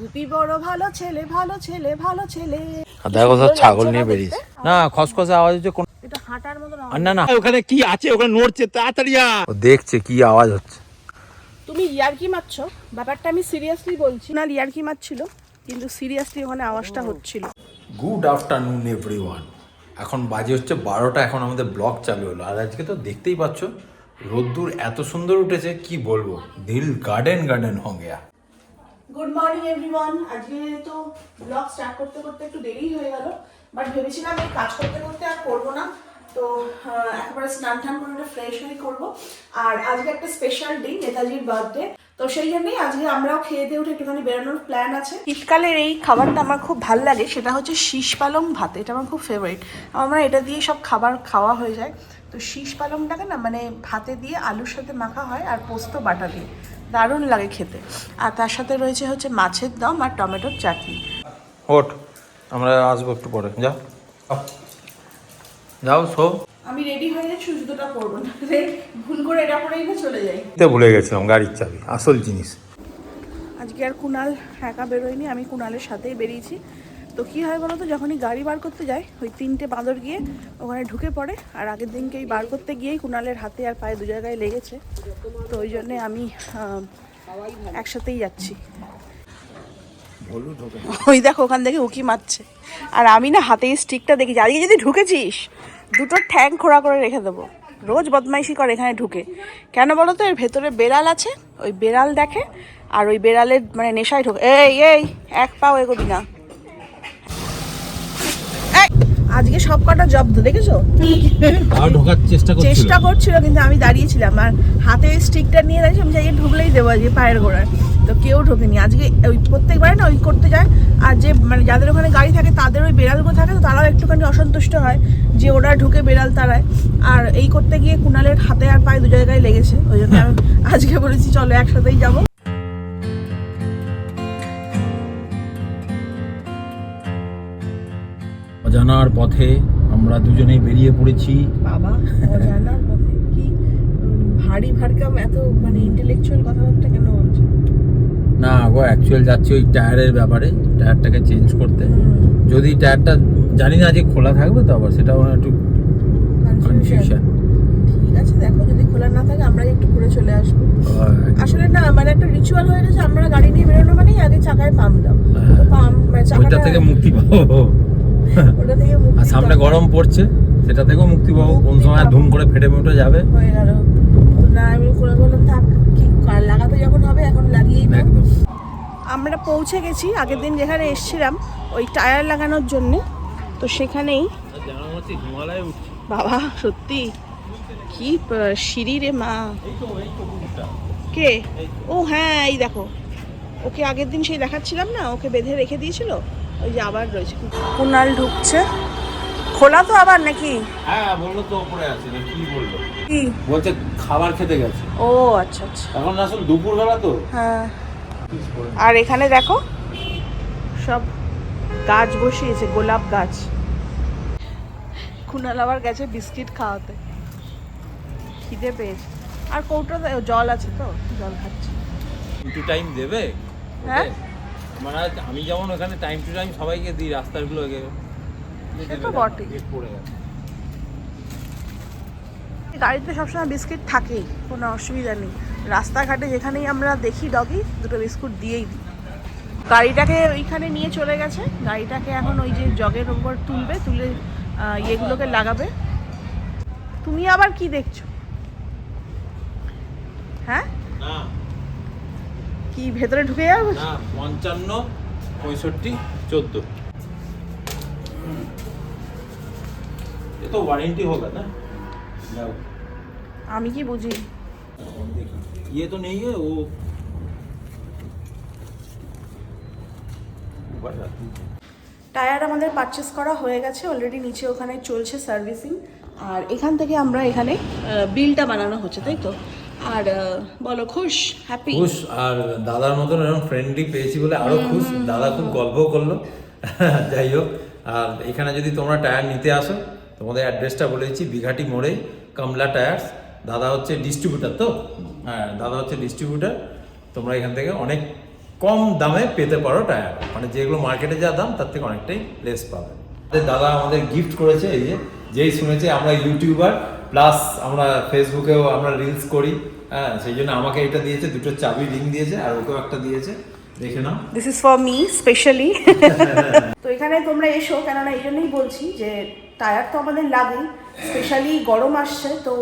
গুপি বড় ভালো ছেলে ভালো ছেলে ভালো ছেলে। দেখো সব ছাগল নিয়ে না বেরিয়েছে। না খসখসে আওয়াজ হচ্ছে কোন এটা হাঁটার। আর না না। ওখানে কি আছে ওখানে নড়ছে তাড়াতাড়ি ও দেখছে কি আওয়াজ হচ্ছে। তুমি ইয়ারকি মারছো? ব্যাপারটা আমি সিরিয়াসলি বলছি। না ইয়ারকি মারছিল? কিন্তু সিরিয়াসলি ওখানে আওয়াজটা হচ্ছিল। গুড আফটারনুন এভরিওয়ান এখন বাজে হচ্ছে বারোটা এখন আমাদের ব্লগ চালু হলো। আর আজকে তো দেখতেই পাচ্ছ রোদ্দুর এত সুন্দর উঠেছে কি বলব? দিল গার্ডেন গার্ডেন হো গেয়া। গুড মর্নিং এভরিওয়ান আজকে তো ব্লগ স্টার্ট করতে করতে একটু দেরি হয়ে গেল বাট ভেবেছিলাম এই কাজ করতে করতে আর করব না। তো একেবারে স্নান টান করে একটা ফ্রেশ হয়ে করব। আর আজকে একটা স্পেশাল ডে নেতাজির বার্থডে তো সেই জন্যই আজকে আমরাও খেয়ে দিয়ে উঠে একটুখানি বেরোনোর প্ল্যান আছে। শীতকালের এই খাবারটা আমার খুব ভালো লাগে, সেটা হচ্ছে শীষ পালং ভাত, এটা আমার খুব ফেভারিট আমরা এটা দিয়ে সব খাবার খাওয়া হয়ে যায়। তো শীষ পালংটাকে না মানে ভাতে দিয়ে আলুর সাথে মাখা হয় আর পোস্ত বাটা দিয়ে। দারুণ লাগে খেতে। আর তার সাথে রয়েছে হচ্ছে মাছের দম আর টমেটোর চাটনি। ওঠ আমরা আসব একটু পরে। যা। যাও সো আমি রেডি হয়ে গেছি জুতোটা পরবো না। ভুল করে এটা পরেই না চলে যাই। ভুলে গেছিলাম গাড়ির চাবি আসল জিনিস। আজকে আর কুনাল একা বেরোয়নি আমি কুনালের সাথেই বেরিয়েছি। তো কী হয় বলো তো যখনই গাড়ি বার করতে যাই ওই তিনটে বাঁদর গিয়ে ওখানে ঢুকে পড়ে আর আগের দিনকেই বার করতে গিয়েই কুনালের হাতে আর পায়ে দু জায়গায় লেগেছে। তো ওই জন্যে আমি একসাথেই যাচ্ছি। ওই দেখো ওখান থেকে উকি মারছে। আর আমি না হাতে স্টিকটা দেখি আজকে যদি ঢুকেছিস দুটো ঠ্যাং খোড়া করে রেখে দেবো। রোজ বদমাইশি করে এখানে ঢুকে। কেন বলো তো এর ভেতরে বেড়াল আছে ওই বেড়াল দেখে আর ওই বেড়ালের মানে নেশায় ঢোকে এই এই এক পাও এগোবি না এই, আজকে সব কটা জব্দ দেখেছ? ঢোকার চেষ্টা করছিল। চেষ্টা করছিল কিন্তু আমি দাঁড়িয়েছিলাম। আর হাতে স্টিকটা নিয়ে দাঁড়িয়েছি আমি জায়গায় ঢুকলেই দেবো আজকে পায়ের গোড়ায়। তো কেউ ঢোকেনি। আজকে ওই প্রত্যেকবারে না ওই করতে যায়। আর যে মানে যাদের ওখানে গাড়ি থাকে তাদের ওই বেড়ালগুলো থাকে তো তারাও একটুখানি অসন্তুষ্ট হয় যে ওরা ঢুকে বেড়াল তারায়। আর এই করতে গিয়ে কুণালের হাতে আর পায়ে দু জায়গায় লেগেছে। ওই জন্য আমি আজকে বলেছি চলো একসাথেই যাব। অজানার পথে আমরা দুজনেই বেরিয়ে পড়েছি। বাবা অজানার পথে? কি ভারী ভারকাম এত মানে ইন্টেলেকচুয়াল কথাবার্তা কেন বলছো? না গো অ্যাকচুয়াল যাচ্ছি ওই টায়ারের ব্যাপারে টায়ারটাকে চেঞ্জ করতে। যদি টায়ারটা জানি না যে খোলা থাকবে তো আবার সেটাও একটু কনফিউশন ঠিক আছে দেখো যদি খোলা না থাকে আমরা একটু ঘুরে চলে আসব। আসলে না মানে একটা রিচুয়াল হয়ে গেছে আমরা গাড়ি নিয়ে বেরোনো মানেই আগে চাকায় পাম্প দাও। পাম্প মানে ওইটা চাকাটা থেকে মুক্তি পাবো। আর সামনে গরম পড়ছে সেটা থেকেও মুক্তি পাবো। কোন সময় ধুম করে ফেটে মেটে যাবে? হয়ে গেল। না আমি করে বললাম থাক কি লাগাতে যখন হবে এখন একদম। আমরা পৌঁছে গেছি আগের দিন যেখানে এসেছিলাম ওই টায়ার লাগানোর জন্য। তো সেখানেই বাবা সত্যি। কি সিঁড়ি রে মা। কে? ও হ্যাঁ এই দেখো। ওকে আগের দিন সেই দেখাচ্ছিলাম না ওকে বেঁধে রেখে দিয়েছিল? ওই যে আবার রয়েছে। কুনাল ঢুকছে। খোলা তো আবার নাকি? হ্যাঁ বলল তো ওপরে আছে না কি বলল? কি? বলছে খাবার খেতে গেছে। ও আচ্ছা আচ্ছা। এখন আসলে দুপুরবেলা তো? হ্যাঁ। আর এখানে দেখো সব গাছ বসিয়েছে গোলাপ গাছ। কুনাল আবার গেছে বিস্কিট খাওয়াতে। খিদে পেয়েছে। আর কৌটোতে জল আছে তো জল খাচ্ছে। টু টাইম দেবে? হ্যাঁ? মানে আমি যেমন ওখানে টাইম টু টাইম সবাইকে দিই রাস্তাগুলো গাড়িতে সবসময় বিস্কিট থাকেই কোনো অসুবিধা নেই। রাস্তাঘাটে যেখানেই আমরা দেখি ডগি দুটো বিস্কুট দিয়েই দিই। গাড়িটাকে ওইখানে নিয়ে চলে গেছে। গাড়িটাকে এখন ওই যে জগের উপর তুলবে তুলে ইয়েগুলোকে লাগাবে। তুমি আবার কি দেখছ? হ্যাঁ? কি ভেতরে ঢুকে যাবে না পঞ্চান্ন পঁয়ষট্টি চোদ্দ এ তো ওয়ারেন্টি হোক না যাও আমি কি বুঝি দেখি ये तो नहीं है वो ऊपर जाती है টায়ার আমাদের পারচেস করা হয়ে গেছে অলরেডি নিচে ওখানে চলছে সার্ভিসিং আর এখান থেকে আমরা এখানে বিলটা বানানো হচ্ছে তাই তো আর বলো খুশ হ্যাপি খুশ আর দাদার মতন এরকম ফ্রেন্ডলি পেয়েছি বলে আরও খুশ। দাদা খুব গল্প করল। যাই হোক আর এখানে যদি তোমরা টায়ার নিতে আসো তোমাদের অ্যাড্রেসটা বলেছি বিঘাটি মোড়ে কমলা টায়ার্স। দাদা হচ্ছে ডিস্ট্রিবিউটার তো? হ্যাঁ দাদা হচ্ছে ডিস্ট্রিবিউটার তোমরা এখান থেকে অনেক কম দামে পেতে পারো টায়ার। মানে যেগুলো মার্কেটে যা দাম তার থেকে অনেকটাই লেস পাবে। দাদা আমাদের গিফট করেছে এই যে যেই শুনেছে আমরা ইউটিউবার প্লাস আমরা ফেসবুকেও আমরা রিলস করি। হ্যাঁ সেই জন্য আমাকে এটা দিয়েছে, দুটো চাবি রিং দিয়েছে আর ওকেও একটা দিয়েছে। দেখে নাও। This is for me specially তো এখানে তোমরা এসো, কেননা এই জন্যই বলছি যে টায়ার তো আমাদের লাগেই স্পেশালি গরম আসছে, তো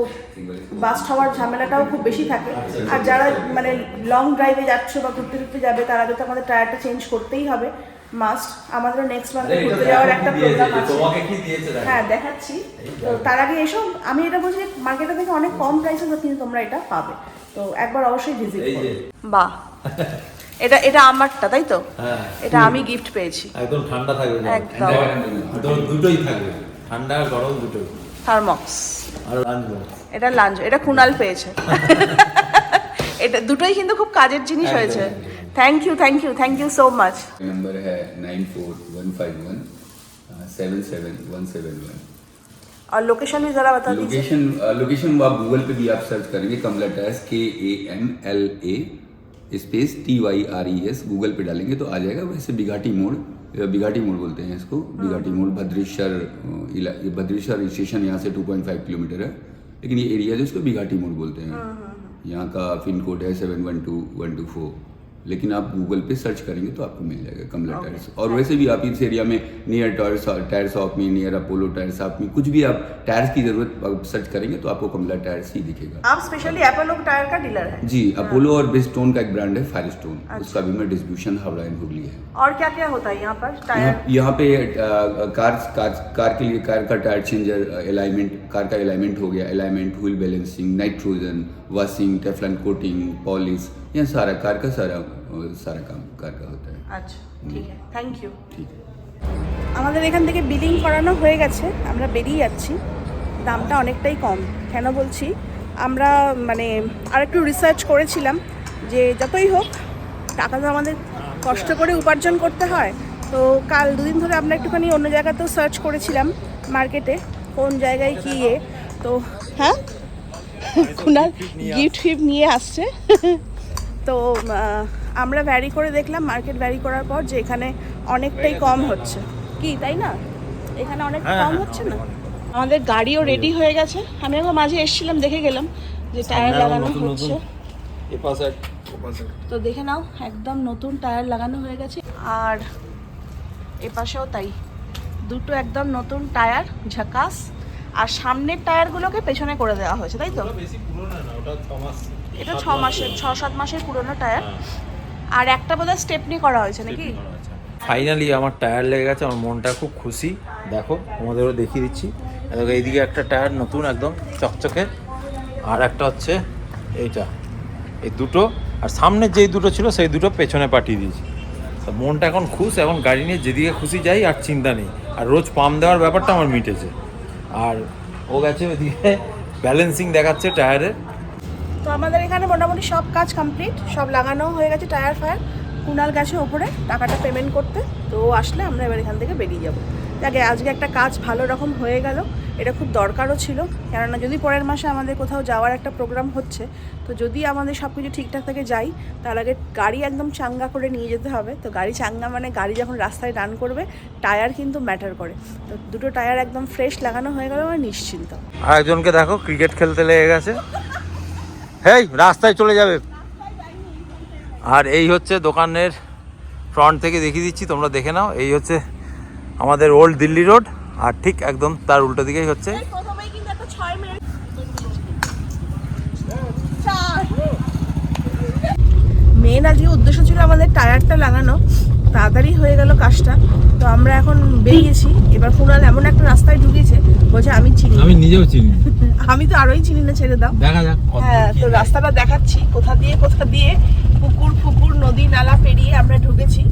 বাস্ট হওয়ার ঝামেলাটাও খুব বেশি থাকে। আর যারা মানে লং ড্রাইভে যাচ্ছ বা ঘুরতে ঘুরতে যাবে, তার তো আমাদের টায়ারটা চেঞ্জ করতেই হবে। মাস্ট আমাদেরও নেক্সট মান্থে ঘুরতে যাওয়ার একটা প্রোগ্রাম আছে। তোমাকে কি দিয়েছে হ্যাঁ দেখাচ্ছি। তো তার আগে এসো আমি এটা বলছি মার্কেটে থেকে অনেক কম প্রাইসে কিন্তু তোমরা এটা পাবে। তো একবার অবশ্যই ভিজিট যে। বাহ। এটা এটা আমারটা তাই তো? হ্যাঁ। এটা আমি গিফট পেয়েছি। একদম ঠান্ডা থাকবে একদম। দুটোই থাকবে। ঠান্ডা গরম দুটোই। থার্মক্স আর লাঞ্চ এটা লাঞ্চ এটা কুনাল পেয়েছে। এটা দুটোই কিন্তু খুব কাজের জিনিস হয়েছে। Thank you thank you thank you so much number है nine four one five one seven seven one seven one और लोकेशन भी जरा बता लोकेशन uh, लोकेशन आप गूगल पे भी आप सर्च करेंगे Kamla tyres K A M L A space T Y R E S Google पे डालेंगे तो आ जाएगा। वैसे बिघाटी मोड़ बिघाटी मोड़ बोलते हैं इसको। हाँ। बिघाटी मोड़ भद्रेश्वर uh, भद्रेश्वर स्टेशन यहाँ से 2.5 किलोमीटर है। लेकिन ये एरिया जो इसको बिघाटी मोड़ बोलते हैं। हाँ, हाँ, यहाँ का पिन कोड है seven one two one two four लेकिन आप गूगल पे सर्च करेंगे तो आपको मिल जाएगा कमला Okay. टायर्स और वैसे भी आप इस एरिया में नियर टायर टायर शॉप में नियर अपोलो टायर शॉप में कुछ भी आप टायर्स की ज़रूरत सर्च करेंगे तो आपको कमला टायर्स ही दिखेगा। आप स्पेशली एपोलो टायर का डीलर है? जी अपोलो और बेस्टोन का एक ब्रांड है फायर स्टोन अच्छा। उसका भी मैं डिस्ट्रीब्यूशन हावड़ा एंड हुगली है। और क्या क्या होता है यहाँ पर? टायर यहाँ पे कार कार कार के लिए कार का टायर चेंजर अलाइनमेंट कार का अलाइनमेंट हो गया alignment wheel balancing nitrogen washing Teflon coating polish यह सारा कार का सारा अ, सारा काम कार का होता है আচ্ছা ঠিক আছে থ্যাংক ইউ ठीक है আমাদের এখান থেকে বিলিং করানো হয়ে গেছে আমরা বেরিয়ে যাচ্ছি দামটা অনেকটাই কম কেন বলছি আমরা মানে আর একটু রিসার্চ করেছিলাম যে যতই হোক টাকা তো আমাদের কষ্ট করে উপার্জন করতে হয় তো কাল দুদিন ধরে আমরা একটুখানি অন্য জায়গাতেও সার্চ করেছিলাম মার্কেটে কোন জায়গায় কি ইয়ে তো হ্যাঁ কুনাল গিফট ফিফট নিয়ে আসছে। তো আমরা ভ্যারি করে দেখলাম মার্কেট ভ্যারি করার পর যে এখানে অনেকটাই কম হচ্ছে। কি তাই না? এখানে অনেক হ্যাঁ, কম হ্যাঁ, হচ্ছে না? আমাদের গাড়িও রেডি হয়ে গেছে। আমি একবার মাঝে এসেছিলাম দেখে গেলাম যে টায়ার লাগানো হচ্ছে। তো দেখে নাও একদম নতুন টায়ার লাগানো হয়ে গেছে। আর এ পাশেও তাই। দুটো একদম নতুন টায়ার ঝাকাস। আর সামনের টায়ারগুলোকে পেছনে করে দেওয়া হয়েছে তাই তো? ওটা বেশি পুরনো না ওটা ছ মাস এটা ছ মাসের ছ সাত মাসের পুরনো টায়ার। আর একটা বোধহয় স্টেপনি করা হয়েছে নাকি? ফাইনালি আমার টায়ার লেগে গেছে আমার মনটা খুব খুশি। দেখো তোমাদেরও দেখিয়ে দিচ্ছি। দেখো এইদিকে একটা টায়ার নতুন একদম চকচকে। আর একটা হচ্ছে এইটা এই দুটো। আর সামনের যেই দুটো ছিল সেই দুটো পেছনে পাঠিয়ে দিয়েছি। তো মনটা এখন খুশ এখন গাড়ি নিয়ে যেদিকে খুশি যাই আর চিন্তা নেই। আর রোজ পাম্প দেওয়ার ব্যাপারটা আমার মিটেছে। আর ও গেছে ওইদিকে ব্যালেন্সিং দেখাচ্ছে টায়ারের তো আমাদের এখানে মোটামুটি সব কাজ কমপ্লিট সব লাগানো হয়ে গেছে টায়ার ফায়ার কুনাল গেছে ওপরে টাকাটা পেমেন্ট করতে, তো আসলে আমরা এবার এখান থেকে বেরিয়ে যাব। দেখে আজকে একটা কাজ ভালো রকম হয়ে গেল। এটা খুব দরকারও ছিল। কেননা যদি পরের মাসে আমাদের কোথাও যাওয়ার একটা প্রোগ্রাম হচ্ছে, তো যদি আমাদের সব কিছু ঠিকঠাক থেকে যাই, তার আগে গাড়ি একদম চাঙ্গা করে নিয়ে যেতে হবে। তো গাড়ি চাঙ্গা মানে গাড়ি যখন রাস্তায় রান করবে টায়ার কিন্তু ম্যাটার করে। তো দুটো টায়ার একদম ফ্রেশ লাগানো হয়ে গেল আমার নিশ্চিন্ত। আর একজনকে দেখো ক্রিকেট খেলতে লেগে গেছে। হেই, রাস্তায় চলে যাবে। আর এই হচ্ছে দোকানের ফ্রন্ট থেকে দেখিয়ে দিচ্ছি, তোমরা দেখে নাও। এই হচ্ছে আমাদের ওল্ড দিল্লি রোড আর ঠিক একদম তার উল্টো দিকেই হচ্ছে। প্রথমেই কিন্তু একটা ছয় মিনিট মেন আজকে উদ্দেশ্য ছিল আমাদের টায়ারটা লাগানো। তাড়াতাড়ি হয়ে গেল কাজটা। তো আমরা এখন বেরিয়েছি। এবার কুণাল এমন একটা রাস্তায় ঢুকেছে বলছে আমি চিনি আমি নিজেও চিনি। আমি তো আরোই চিনি না ছেড়ে দাও। দেখা যাক হ্যাঁ তো রাস্তাটা দেখাচ্ছি। কোথা দিয়ে কোথা দিয়ে পুকুর ফুকুর নদী নালা পেরিয়ে আমরা ঢুকেছি।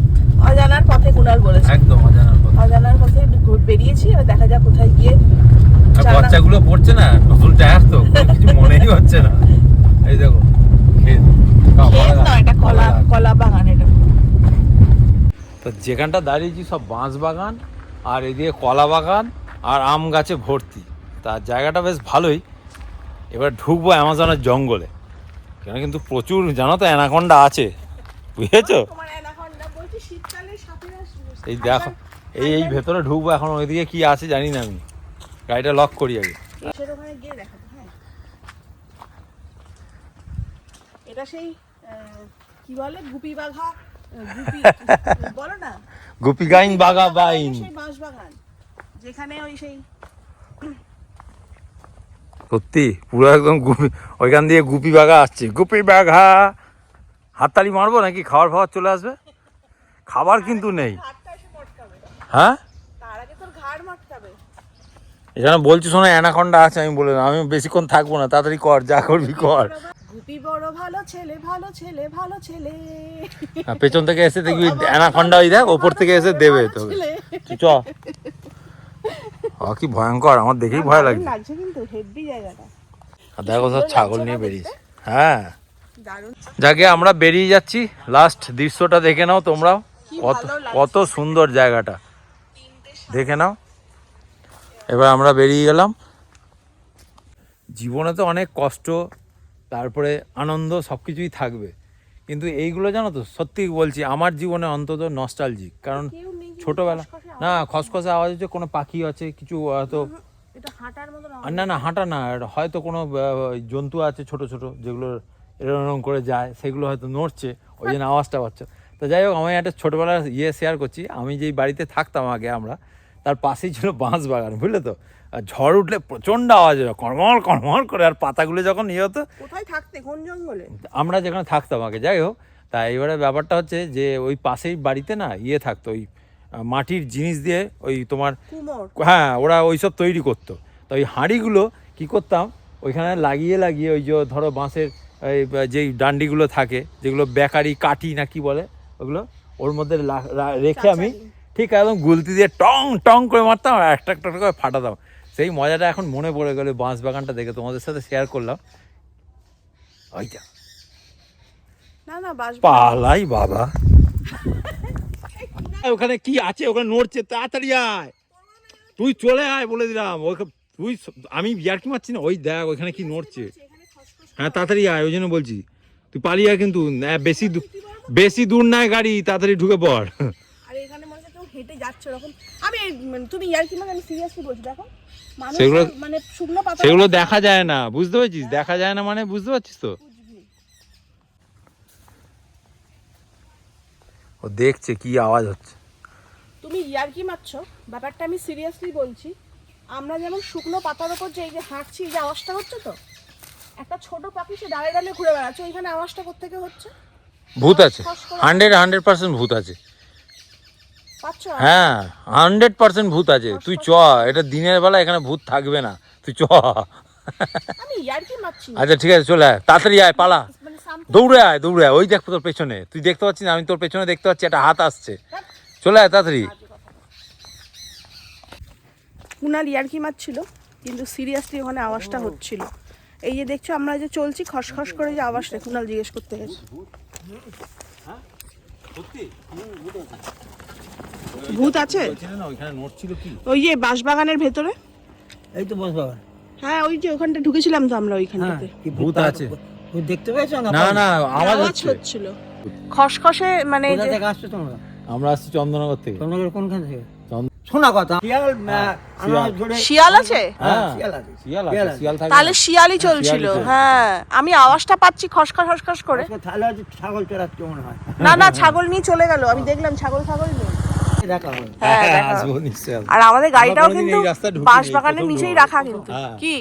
অজানার পথে কুণাল বলেছে। একদম অজানার কথা অজানার পথে বেরিয়েছি এবার দেখা যাক কোথায় গিয়ে আর বাচ্চাগুলো পড়ছে না? নতুন টায়ার তো কিছু মনেই হচ্ছে না। এই দেখো এটা কলা কলা বাগান এটা। তো যেখানটা দাঁড়িয়েছি সব বাঁশ বাগান আর এদিকে কলা বাগান আর আম গাছে ভর্তি। তার জায়গাটা বেশ ভালোই। এবার ঢুকবো অ্যামাজনের জঙ্গলে। কেন কিন্তু প্রচুর জানো তো অ্যানাকন্ডা আছে। বুঝেছ? এই দেখো এই এই ভেতরে ঢুকবো এখন ওইদিকে কি আছে জানি না আমি। গাড়িটা লক করি আগে। হ্যাঁ? এটা সেই কি বলে? গুপি বাঘা বলো না? গুপি গাইন বাগা বাইন। সেই যেখানে ওই সেই সত্যি পুরো একদম গুপি ওইখান দিয়ে গুপি বাঘা আসছে। গুপি বাঘা! হাততালি মারবো নাকি? খাবার ফাওয়ার চলে আসবে? খাবার কিন্তু নেই। হ্যাঁ? এখানে বলছি শোনো অ্যানাকন্ডা আছে আমি বলে। আমি বেশিক্ষণ থাকব না তাড়াতাড়ি কর যা করবি কর। গুপি বড় ভালো ছেলে ভালো ছেলে ভালো ছেলে। আর পেছন থেকে এসে দেখবি অ্যানাকন্ডা ওই দেখ ওপর থেকে এসে দেবে। তুই চ। আ, কি ভয়ঙ্কর আমার দেখেই ভয় দারুণ লাগছে। কিন্তু হেভি জায়গাটা। আর দেখো সব ছাগল নিয়ে বেরিয়েছে। হ্যাঁ। যাকে আমরা বেরিয়ে যাচ্ছি লাস্ট দৃশ্যটা দেখে নাও তোমরাও। কত কত সুন্দর জায়গাটা। দেখে নাও। এবার আমরা বেরিয়ে গেলাম। জীবনে তো অনেক কষ্ট তারপরে আনন্দ সব কিছুই থাকবে। কিন্তু এইগুলো জানো তো সত্যি বলছি আমার জীবনে অন্তত নস্টালজিক কারণ ছোটবেলা না খসখসে আওয়াজ হচ্ছে কোনো পাখি আছে কিছু হয়তো এটা হাঁটার আর না না হাঁটা না এটা হয়তো কোনো জন্তু আছে ছোট ছোট যেগুলো এরকম করে যায় সেগুলো হয়তো নড়ছে ওই জন্য আওয়াজটা পাচ্ছ। তো যাই হোক আমি একটা ছোটোবেলার ইয়ে শেয়ার করছি। আমি যেই বাড়িতে থাকতাম আগে আমরা তার পাশেই ছিল বাঁশ বাগান বুঝলে তো? আর ঝড় উঠলে প্রচণ্ড আওয়াজ হয় কড়মড় কড়মড় করে আর পাতাগুলো যখন ইয়ে হতো কোথায় থাকতে? কোন জঙ্গলে? আমরা যেখানে থাকতাম আগে যাই হোক। তা এবারে ব্যাপারটা হচ্ছে যে ওই পাশেই বাড়িতে না ইয়ে থাকতো ওই মাটির জিনিস দিয়ে ওই তোমার হ্যাঁ ওরা ওই সব তৈরি করতো। তো ওই হাঁড়িগুলো কি করতাম? ওইখানে লাগিয়ে লাগিয়ে ওই যে ধরো বাঁশের এই যেই ডান্ডিগুলো থাকে যেগুলো বেকারি কাটি না কি বলে ওগুলো ওর মধ্যে রেখে আমি ঠিক একদম গুলতি দিয়ে টং টং করে মারতাম আর একটা একটা করে ফাটাতাম। সেই মজাটা এখন মনে পড়ে গেলে বাঁশ বাগানটা দেখে। তোমাদের সাথে শেয়ার করলাম। ওইটা না বাস পালাই বাবা। ওখানে কি আছে? ওখানে নড়ছে তাড়াতাড়ি আয়। তুই চলে আয় বলে দিলাম। ওইখানে তুই আমি ইয়ার্কি মারছি না? ওই দেখ ওইখানে কি নড়ছে। হ্যাঁ তাড়াতাড়ি আয় ওই জন্য বলছি। তুই পালিয়ে কিন্তু। না, বেশি দূর বেশি দূর নাই গাড়ি তাড়াতাড়ি ঢুকে পড় আর এখানে মনে হচ্ছে কেউ হেঁটে যাচ্ছে ওরকম আমি মানে, তুমি ইয়ার কি মানে আমি সিরিয়াসলি বলছি? দেখো মানুষ সেগুলো- মানে শুকনো পাতা সেগুলো দেখা যায় না বুঝতে পারছিস? দেখা যায় না মানে বুঝতে পারছিস তো? ও দেখছে কি আওয়াজ হচ্ছে। তুমি ইয়ার কি মারছো? ব্যাপারটা আমি সিরিয়াসলি বলছি। আমরা যেমন শুকনো পাতার উপর যে এই যে হাঁটছি এই যে আওয়াজটা হচ্ছে তো? একটা ছোট পাখি সে ডালে ডালে ঘুরে বেড়াচ্ছে। ওইখানে আওয়াজটা কোথেকে হচ্ছে? ভূত আছে। হান্ড্রেড হান্ড্রেড পার্সেন্ট ভূত আছে। হ্যাঁ হান্ড্রেড পার্সেন্ট ভূত আছে। তুই চ এটা দিনের বেলা এখানে ভূত থাকবে না। তুই চ। আচ্ছা ঠিক আছে চলে আয়। তাড়াতাড়ি আয় পালা। মানে দৌড়ে আয় দৌড়ে আয়। ওই দেখ তোর পেছনে। তুই দেখতে পাচ্ছিস না আমি তোর পেছনে দেখতে পাচ্ছি একটা হাত আসছে। চলে আয় তাড়াতাড়ি। কুনাল ইয়ারকি মারছিল কিন্তু সিরিয়াসলি ওখানে আওয়াজটা হচ্ছিল। এই যে দেখছ আমরা যে চলছি খসখস করে যে আওয়াজটা কুনাল জিজ্ঞেস করতে গেছে। ভূত আছে? ওই যে বাঁশবাগানের ভেতরে? এই তো বস বাবা হ্যাঁ ওই যে ওখানটা ঢুকেছিলাম তো আমরা ওইখানটাতে কি ভূত আছে। দেখতে পেয়েছ না? না না আওয়াজ হচ্ছিল। খসখসে মানে থেকে আসছো তোমরা? আমরা আসছি চন্দননগর থেকে। তোমরা কোনখান থেকে? শোনা কথা। শিয়াল। শিয়াল আছে? হ্যাঁ শিয়াল শিয়াল শিয়াল আছে। তাহলে না? শিয়ালই চলছিল। হ্যাঁ আমি আওয়াজটা পাচ্ছি খসখস খসখস করে। তাহলে ছাগল চড়াচ্ছে মনে হয়। না না ছাগল নিয়ে চলে গেল। আমি দেখলাম ছাগল ছাগল নেই দেখা হ্যাঁ। হ্যাঁ। আর আমাদের গাড়িটাও কিন্তু প্রথম নিচেই রাখা কিন্তু। হ্যাঁ, কি।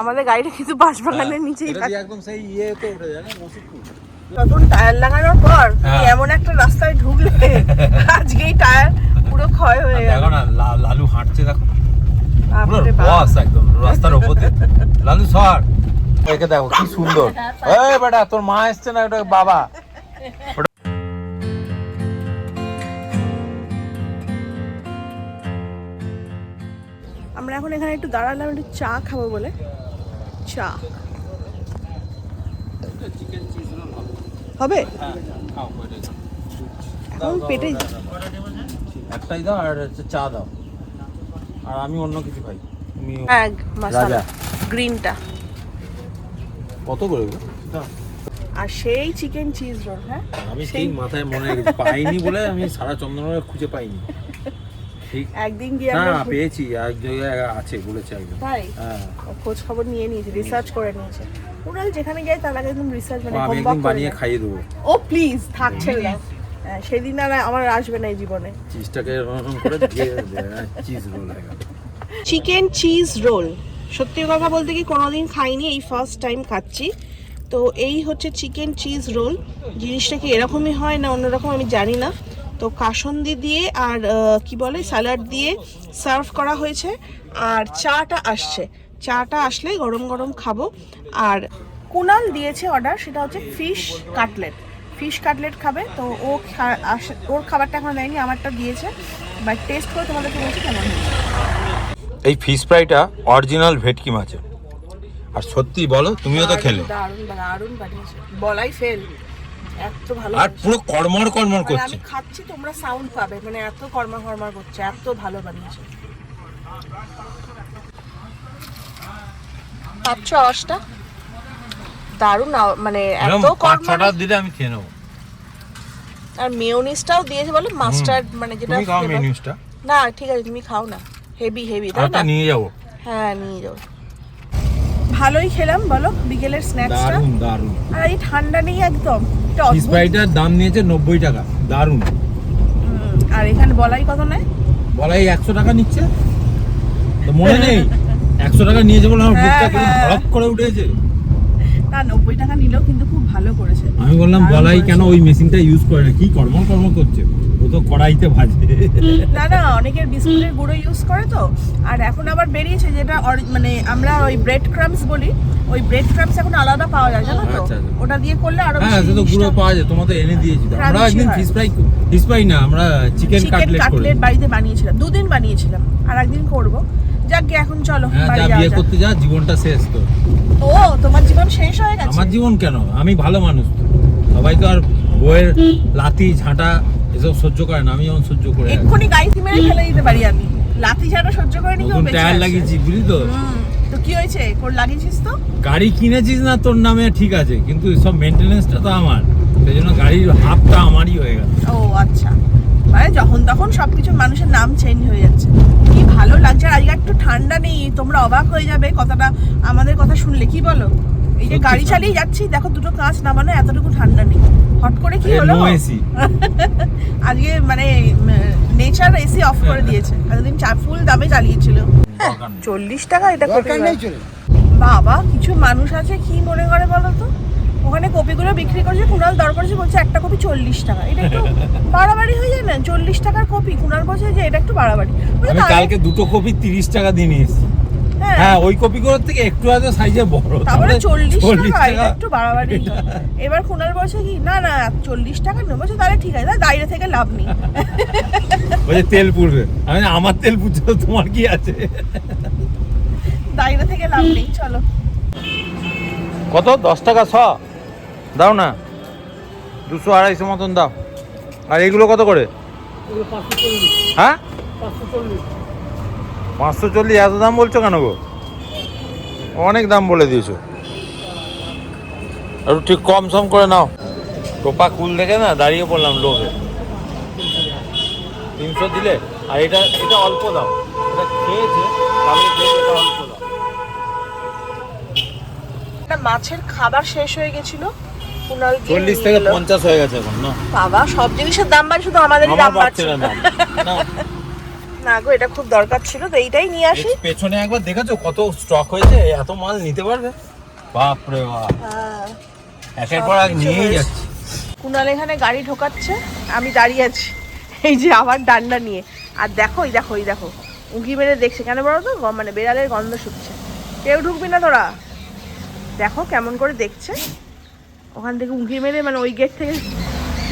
আমাদের গাড়িটা কিন্তু বাঁশবাগানের নিচেই এটা রাখা। দিয়ে একদম সেই ইয়ে তো উঠে যায় নতুন টায়ার লাগানোর পর। এমন একটা রাস্তায় ঢুকলে আজকেই টায়ার পুরো ক্ষয় হয়ে গেল। দেখো না লালু হাঁটছে দেখো। পুরো বস একদম রাস্তার দিয়ে। লালু সর। একে দেখো কি সুন্দর। এই বেটা তোর মা এসছে না ওটা বাবা। এখন এখানে একটু দাঁড়ালাম একটু চা খাব বলে। চা। হবে? এখন পেটে একটাই দাও আর চা দাও। আর আমি অন্য কিছু খাই। এক মশলা। গ্রিনটা। কত করে? আর সেই চিকেন চিজ রোল হ্যাঁ? আমি সেই মাথায় মনে পাইনি বলে আমি সারা চন্দ্রনগরে খুঁজে পাইনি। ঠিক? একদিন গিয়ে না পেয়েছি এক জায়গায় আছে বলেছে একজন। তাই? হ্যাঁ। খোঁজ খবর নিয়ে নিয়েছে রিসার্চ করে নিয়েছে। কুনাল যেখানে যায় তার আগে একদম রিসার্চ মানে আমি হোমওয়ার্ক করে বানিয়ে খাইয়ে দেবো। ও প্লিজ থাক ছেড়ে দাও সেদিন আর আমার আসবে না এই জীবনে। চিজটাকে এরকম করে দিয়ে cheese roll chicken cheese roll সত্যি কথা বলতে কি কোনোদিন খাইনি এই ফার্স্ট টাইম খাচ্ছি। তো এই হচ্ছে চিকেন চিজ রোল জিনিসটা কি এরকমই হয় না অন্যরকম আমি জানি না। তো কাসন্দি দিয়ে আর কি বলে স্যালাড দিয়ে সার্ভ করা হয়েছে। আর চাটা আসছে। চাটা আসলে গরম গরম খাব। আর কুনাল দিয়েছে অর্ডার সেটা হচ্ছে ফিশ কাটলেট ফিশ কাটলেট খাবে তো ও ওর খাবারটা এখন দেয়নি আমারটা দিয়েছে। বাট টেস্ট করে তোমাদেরকে বলছি কেমন হয়েছে। এই ফিশ ফ্রাইটা অরিজিনাল ভেটকি মাছের। আর সত্যি বলো তুমিও তো খেলে। দারুণ দারুণ বানিয়েছে বলাই ফেল এত ভালো আর পুরো কড়মড় কড়মড় মানে করছে। আমি খাচ্ছি তোমরা সাউন্ড পাবে। মানে এত কর্মা কর্মা করছে এত ভালো বানিয়েছে। পাচ্ছ আওয়াজটা? দারুণ মানে এত এরকম পাঁচ কর্মা ছটা দিলে আমি খেয়ে নেব। আর মেয়োনিজটাও দিয়েছে বলো মাস্টার্ড মানে যেটা তুমি খাও মেনুসটা না ঠিক আছে তুমি খাও না। হেভি হেভি তাই না? নিয়ে যাব। হ্যাঁ নিয়ে যাও ভালোই খেলাম বলো? বিকেলের স্ন্যাক্সটা দারুণ দারুণ আর এই ঠান্ডা নেই একদম এটা ফিশ অদ্ভুত। দাম নিয়েছে নব্বই টাকা দারুণ আর এখানে বলাই কত নেয়? বলাই একশো টাকা নিচ্ছে। তো মনে নেই একশো টাকা নিয়েছে বলে আমার বুকটা হ্যাঁ, কেমন হ্যাঁ। ধড়ক করে উঠেছে। না নব্বই টাকা নিলেও কিন্তু খুব ভালো করেছে। আমি বললাম বলাই কেন ওই মেশিনটা ইউজ করে না? কি কর্ম কর্ম করছে? ও তো কড়াইতে ভাজে না না অনেকের বিস্কুটের গুঁড়ো ইউজ করে তো। আর এখন আবার বেরিয়েছে যেটা মানে আমরা ওই ব্রেড ক্রামস বলি। ওই ব্রেড ক্রামস এখন আলাদা পাওয়া যায় জানো তো? আচ্ছা, আচ্ছা। ওটা দিয়ে করলে আরও হ্যাঁ তো গুঁড়ো পাওয়া যায় তোমাদের এনে দিয়েছি। আমরা একদিন ফিশ ফ্রাই ফিশ ফ্রাই না আমরা চিকেন কাটলেট করি। কাটলেট বাড়িতে বানিয়েছিলাম দুদিন বানিয়েছিলাম আর একদিন করব। যাক গে এখন চলো হ্যাঁ বাড়ি যা যাওয়া বিয়ে করতে যা জীবনটা শেষ তো ও তোমার জীবন শেষ হয়ে গেছে? আমার জীবন কেন? আমি ভালো মানুষ তো। সবাই তো আর বইয়ের লাতি ঝাঁটা এসব সহ্য করে না আমি যেমন সহ্য করে এক্ষুনি মেরে ফেলে দিতে পারি আমি। লাথি ছাড়া সহ্য করে বেঁচে টায়ার লাগিয়েছি বুঝলি তো? তো কি হয়েছে? লাগিয়েছিস তো? গাড়ি কিনেছিস না তোর নামে ঠিক আছে কিন্তু সব মেনটেনেন্সটা তো আমার। সেই জন্য গাড়ির হাফটা আমারই হয়ে গেল। ও আচ্ছা। মানে যখন তখন সবকিছু মানুষের নাম চেঞ্জ হয়ে যাচ্ছে। কি ভালো লাগছে আর আজকে একটু ঠান্ডা নেই তোমরা অবাক হয়ে যাবে কথাটা আমাদের কথা শুনলে কি বলো? এই গাড়ি। চালিয়ে যাচ্ছি। দেখো দুটো কাঁচ নামানো এতটুকু ঠান্ডা নেই। হট করে কি হলো? আজকে মানে নেচার এসি অফ করে দিয়েছে। এতদিন চা ফুল দামে চালিয়েছিল। চল্লিশ টাকা এটা বাবা কিছু মানুষ আছে কি মনে করে বলো তো? ওখানে কপিগুলো বিক্রি করছে কুণাল দর করেছে বলছে একটা কপি চল্লিশ টাকা। এটা একটু বাড়াবাড়ি হয়ে যায় না? চল্লিশ টাকার কপি কুণাল বলছে যে এটা একটু বাড়াবাড়ি। কালকে দুটো কপি তিরিশ টাকা দিয়ে নিয়ে এসেছি। হ্যাঁ। হ্যাঁ ওই কপিগুলোর থেকে একটু হয়তো সাইজে বড়। তারপরে চল্লিশ 40 টাকা এটা একটু বাড়াবাড়ি। এবার কুণাল বলছে কি? না না চল্লিশ টাকা নেব বলছে তাহলে ঠিক আছে দাঁড়িয়ে থেকে লাভ নেই। বলছে তেল পুড়বে। আমি আমার তেল পুড়ছে তো তোমার কি আছে? দাঁড়িয়ে থেকে লাভ নেই চলো। কত? দশ টাকা শ দাও না। দুশো আড়াইশো মতন দাও। আর এগুলো কত করে? হ্যাঁ? পাঁচশো চল্লিশ। এত দাম বলছো কেন গো? অনেক দাম বলে দিয়েছ। একটু ঠিক কম সম করে নাও। টোপা কুল দেখে না দাঁড়িয়ে পড়লাম লোভে। তিনশো দিলে? আর এটা এটা অল্প দাও এটা খেয়েছে এটা অল্প দাও একটা মাছের খাবার শেষ হয়ে গেছিল। কুণাল চল্লিশ থেকে পঞ্চাশ হয়ে গেছে এখন না? বাবা সব জিনিসের দাম বাড়ে শুধু আমাদেরই আমার দাম বাড়ছে। বাড়ছে না। দাম। না, গো এটা খুব দরকার ছিল তো এইটাই নিয়ে আসি। পেছনে একবার দেখেছ কত স্টক হয়েছে? এত মাল নিতে পারবে? বাপ রে বাপ। হ্যাঁ একের পর এক নিয়েই যাচ্ছে। কুণাল এখানে গাড়ি ঢোকাচ্ছে আমি দাঁড়িয়ে আছি। এই যে আবার ডান্ডা নিয়ে। আর দেখো এই দেখো এই দেখো। উঁকি মেরে দেখছে কেন বলো তো? মানে বেড়ালের গন্ধ শুকছে। কেউ ঢুকবি না তোরা। দেখো কেমন করে দেখছে। ওখান থেকে উঁকি মেরে মানে ওই গেট থেকে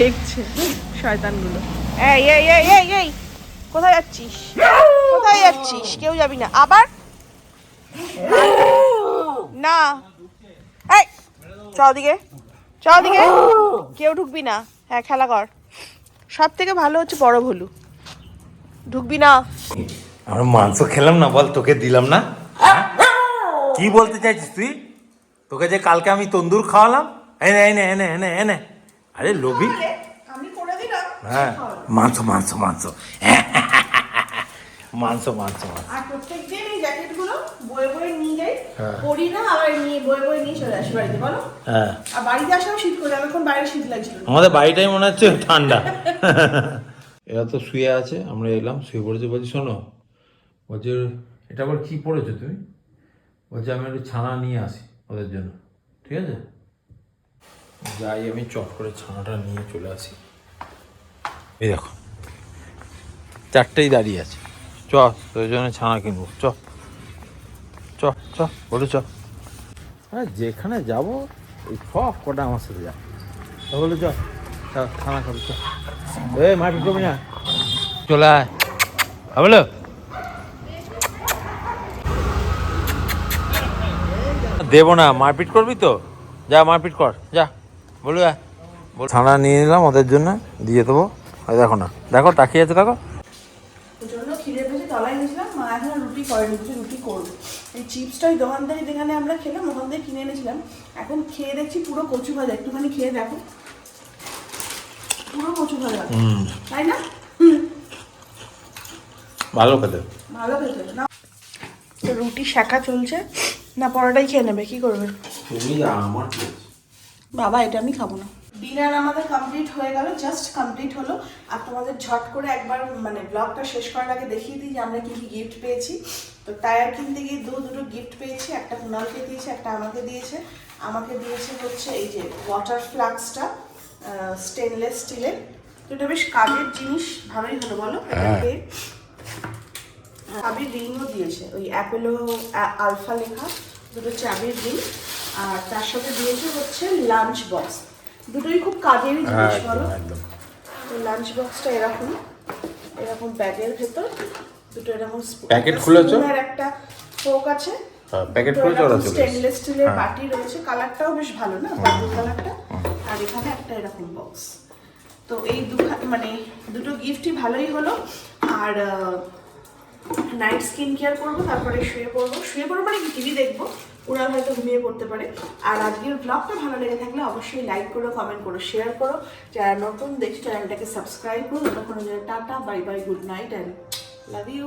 দেখছে শয়তানগুলো। এই এই এই এই এই। কোথায় যাচ্ছিস? কোথায় যাচ্ছিস? কেউ যাবি না। আবার? না। এই চল দিকে। চল দিকে। কেউ ঢুকবি না। হ্যাঁ খেলা কর। সব থেকে ভালো হচ্ছে বড় ভলু। ঢুকবি না। আমরা মাংস খেলাম না বল তোকে দিলাম না? কি বলতে চাইছিস তুই? তোকে যে কালকে আমি তন্দুর খাওয়ালাম? এনে এনে এনে এনে এনে আরে লোভি তাহলে আমি করে দিলাম হ্যাঁ মাংস মাংস মাংস। মাংস মাংস মাংস। আর প্রত্যেক এই জ্যাকেটগুলো বয়ে বয়ে নিয়ে যাই। হ্যাঁ। পরি না আবার নিয়ে বয়ে বয়ে নিয়ে চলে আসি বাড়িতে বলো? হ্যাঁ। আর বাড়িতে আসাও শীত করে আমি এখন বাইরে শীত লাগছিল। আমাদের বাড়িটাই মনে হচ্ছে ঠান্ডা। এরা তো শুয়ে আছে আমরা এলাম শুয়ে পড়েছে বলছি শোনো বলছে এটা আবার কি পড়েছো তুমি? বলছে আমি একটু ছানা নিয়ে আসি ওদের জন্য। ঠিক আছে? যাই আমি চট করে ছানাটা নিয়ে চলে আসি। এই দেখো। চারটেই দাঁড়িয়ে আছে। চ তোর জন্য ছানা কিনবো। চ। চ চ বলে চ। হ্যাঁ যেখানে যাব এই সব কটা আমার সাথে যা। বলে চ। ছানা খাব চ। এ মাটি করবি না চলে আয়। হ্যাঁ, বলো দেবো না মারপিট করবি তো? যা মারপিট কর। যা বলু ছানা নিয়ে নিলাম ওদের জন্য দিয়ে দেবো। দেখো না দেখো তাকিয়ে আছে দেখো। ওই খিদে পেয়েছে তলায় গেছিলাম মা এখন রুটি করেনি কিছু রুটি করব। এই চিপসটা ওই দোকান থেকে যেখানে আমরা খেলাম ওখান থেকে কিনে এনেছিলাম। এখন খেয়ে দেখছি পুরো কচু ভাজা একটুখানি খেয়ে দেখো। পুরো কচু ভাজা। তাই না? ভালো খেতে। ভালো খেতে। না তো রুটি শাখা চলছে না পরোটাই খেয়ে নেবে কি করবে? তুমি আমার বাবা এটা আমি খাব না। ডিনার আমাদের কমপ্লিট হয়ে গেল জাস্ট কমপ্লিট হলো। আর তোমাদের ঝট করে একবার মানে ব্লগটা শেষ করার আগে দেখিয়ে দিই যে আমরা কি কি গিফট পেয়েছি। তো টায়ার কিনতে গিয়ে দু দুটো গিফট পেয়েছি একটা কুনালকে দিয়েছে একটা আমাকে দিয়েছে। আমাকে দিয়েছে হচ্ছে এই যে ওয়াটার ফ্লাক্সটা স্টেনলেস স্টিলের তো এটা বেশ কাজের জিনিস ভালোই হলো বলো এটাকে চাবির রিংও দিয়েছে ওই অ্যাপেলো আলফা লেখা দুটো চাবির রিং আর তার সাথে দিয়েছে হচ্ছে লাঞ্চ বক্স দুটোই খুব কাজেরই জিনিস বলো? লাঞ্চ বক্সটা এরকম এরকম ব্যাগের ভেতর দুটো এরকম Packet খুলেছো? আর একটা ফোক আছে। হ্যাঁ, packet খুলেছো, ওরা চলে স্টেনলেস স্টিলের হ্যাঁ। বাটি রয়েছে কালারটাও বেশ ভালো না? পার্পল কালারটা আর এখানে একটা এরকম বক্স তো এই দু মানে দুটো গিফটই ভালোই হলো। আর নাইট স্কিন কেয়ার করব তারপরে শুয়ে পড়ব। শুয়ে পড়ব মানে কি টিভি দেখব? ওরা হয়তো ঘুমিয়ে পড়তে পারে। আর আজকের ব্লগটা ভালো লেগে থাকলে অবশ্যই লাইক করো কমেন্ট করো শেয়ার করো। যারা নতুন, দেখছ চ্যানেলটাকে সাবস্ক্রাইব করো। তখন tata bye bye good night and love you